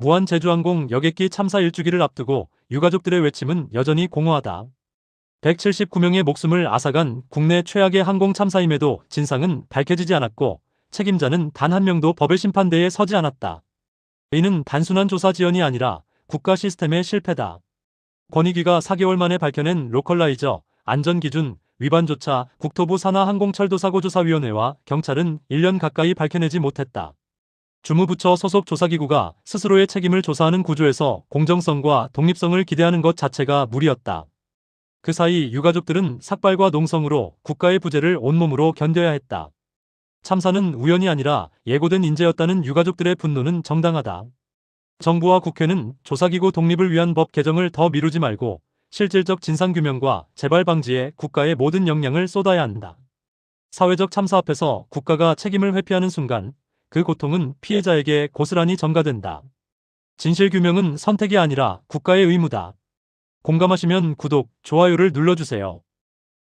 무한 제주항공 여객기 참사 1주기를 앞두고 유가족들의 외침은 여전히 공허하다. 179명의 목숨을 앗아간 국내 최악의 항공 참사임에도 진상은 밝혀지지 않았고 책임자는 단 한 명도 법의 심판대에 서지 않았다. 이는 단순한 조사 지연이 아니라 국가 시스템의 실패다. 권익위가 4개월 만에 밝혀낸 로컬라이저 안전기준 위반조차 국토부 산하 항공철도사고조사위원회와 경찰은 1년 가까이 밝혀내지 못했다. 주무부처 소속 조사기구가 스스로의 책임을 조사하는 구조에서 공정성과 독립성을 기대하는 것 자체가 무리였다. 그 사이 유가족들은 삭발과 농성으로 국가의 부재를 온몸으로 견뎌야 했다. 참사는 우연이 아니라 예고된 인재였다는 유가족들의 분노는 정당하다. 정부와 국회는 조사기구 독립을 위한 법 개정을 더 미루지 말고 실질적 진상규명과 재발 방지에 국가의 모든 역량을 쏟아야 한다. 사회적 참사 앞에서 국가가 책임을 회피하는 순간 그 고통은 피해자에게 고스란히 전가된다. 진실규명은 선택이 아니라 국가의 의무다. 공감하시면 구독, 좋아요를 눌러주세요.